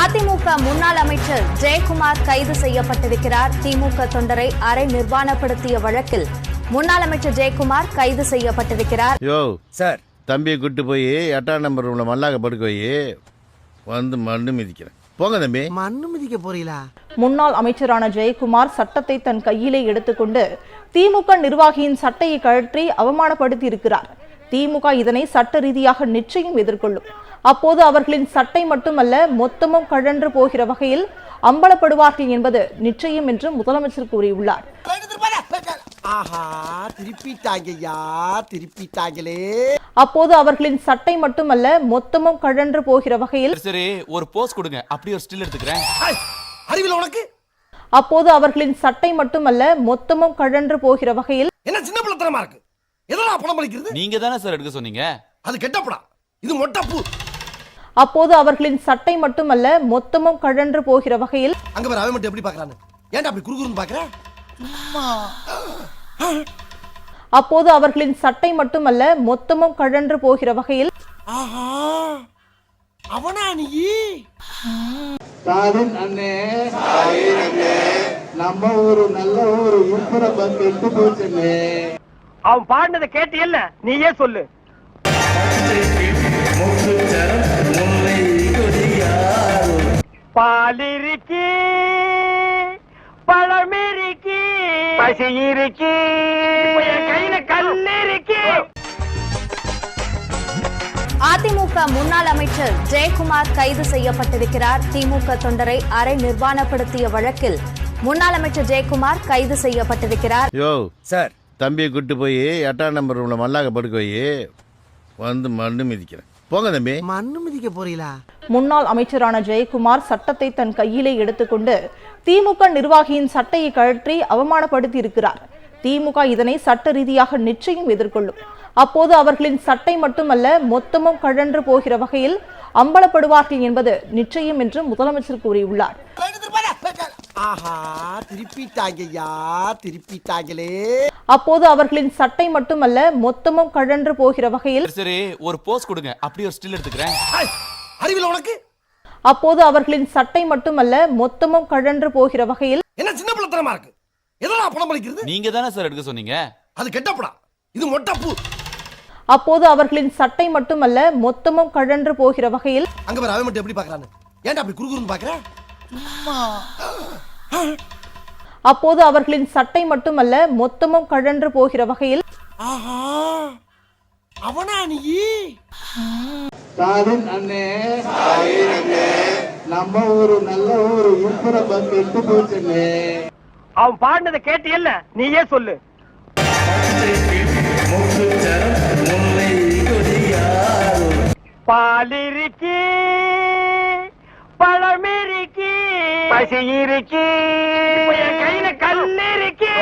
அதிமுக முன்னாள் அமைச்சர் ஜெயக்குமார் கைது செய்யப்பட்டிருக்கிறார். திமுக தொண்டரை அரை நிர்வாணப்படுத்திய வழக்கில் முன்னாள் அமைச்சர் ஜெயக்குமார் கைது செய்யப்பட்டிருக்கிறார். யோ சார். தம்பியை கூட்டு போய் எட்டாம் நம்பர் ரூம்ல மல்லாக்க படுக்க போய் வந்து மண்ணு மிதிக்கிறேன். போங்க தம்பி. மண்ணு மிதிக்க போறீங்களா? முன்னாள் அமைச்சரான ஜெயக்குமார் சட்டத்தை தன் கையிலே எடுத்துக்கொண்டு திமுக நிர்வாகியின் சட்டையை கழற்றி அவமானப்படுத்தி இருக்கிறார் திமுக இதனை சட்ட ரீதியாக நிச்சயம் எதிர்கொள்ளும். அப்போது அவர்களின் சட்டை மட்டுமல்ல மொத்தமும் கழன்று போகிற வகையில் அம்பலப்படுவார்கள் என்பது நிச்சயம் என்று முதலமைச்சர் கூறியுள்ளார். ஆஹா திருப்பிட்டாங்கய்யா திருப்பிட்டாங்களே. அப்போது அவர்களின் சட்டை மட்டுமல்ல மொத்தமும் கழன்று போகிற வகையில் சரி, ஒரு போஸ் கொடுங்க. அப்படியே ஒரு ஸ்டில் எடுத்துக்கிறேன். அறிவில உனக்கு? அப்போது அவர்களின் சட்டை மட்டுமல்ல மொத்தமும் கழன்று போகிற வகையில் என்ன சின்ன பிள்ளைத்தனமா இருக்கு? எதனா பணம் பலிக்கிறது நீங்க தானே சார் எடுக்க சொன்னீங்க? அது கெட்டப்படா. இது மொட்டப்பூ. அப்போது அவர்களின் சட்டை மட்டுமல்ல மொத்தமும் கழன்று போகிற வகையில் அங்க பாரு அவன் மட்டும் எப்படி பாக்குறான்னு ஏன்டா அப்படி குறுகுறுன்னு பாக்குற அப்போது அவர்களின் சட்டை மட்டுமல்ல மொத்தமும் கழன்று போகிற வகையில் ஆஹா. அவனா நீ? அண்ணே. நம்ம ஊரு நல்ல ஊரு உள்புற பஸ் கெட்டு போச்சுண்ணே அவன் பாடினதை கேட்டியல்ல நீயே சொல்லு. பாலிருக்கி பழமிருக்கி பசி இருக்கி கையில கல்லு இருக்கு அதிமுக முன்னாள் அமைச்சர் ஜெயக்குமார் கைது செய்யப்பட்டிருக்கிறார். திமுக தொண்டரை அரை நிர்வாணப்படுத்திய வழக்கில் முன்னாள் அமைச்சர் ஜெயக்குமார் கைது செய்யப்பட்டிருக்கிறார். யோ. சார் தம்பியை கூட்டு போய் எட்டாம் நம்பர் ரூம்ல மல்லாக்க படுக்க போய் வந்து மண்ணு மிதிக்கிறேன். போங்க தம்பி. மண்ணு மிதிக்க போறீங்களா? முன்னாள் அமைச்சரான ஜெயக்குமார் சட்டத்தை தன் கையிலே எடுத்துக்கொண்டு திமுக நிர்வாகியின் சட்டையை கழற்றி அவமானப்படுத்தி இருக்கிறார் திமுக இதனை சட்ட ரீதியாக நிச்சயம் எதிர்கொள்ளும். அப்போது அவர்களின் சட்டை மட்டுமல்ல மொத்தமும் கழன்று போகிற வகையில் அம்பலப்படுவார்கள் என்பது நிச்சயம் என்று முதலமைச்சர் கூறியுள்ளார். ஆஹா திருப்பிட்டாங்கய்யா திருப்பிட்டாங்களே. அப்போது அவர்களின் சட்டை மட்டுமல்ல மொத்தமும் கழன்று போகிற வகையில் சரி, ஒரு போஸ் கொடுங்க. அப்படியே ஒரு ஸ்டில் எடுத்துக்கிறேன். அறிவில உனக்கு? அப்போது அவர்களின் சட்டை மட்டுமல்ல மொத்தமும் கழன்று போகிற வகையில் என்ன சின்ன பிள்ளைத்தனமா இருக்கு? எதனா பணம் பலிக்கிறது நீங்க தானே சார் எடுக்க சொன்னீங்க? அது கெட்டப்படா இது மொட்டப்பூ. அப்போது அவர்களின் சட்டை மட்டுமல்ல மொத்தமும் கழன்று போகிற வகையில் அங்க பாரு அவன் மட்டும் எப்படி பாக்குறான்னு ஏன்டா அப்படி குறுகுறுன்னு பாக்குற அப்போது அவர்களின் சட்டை மட்டுமல்ல மொத்தமும் கழன்று போகிற வகையில் நம்ம நல்ல பஸ் அவன் பாடினதை கேட்டியல்ல? நீயே சொல்லு. பாலிருக்கி. பசி இருக்கி கையில கல்லு இருக்கு.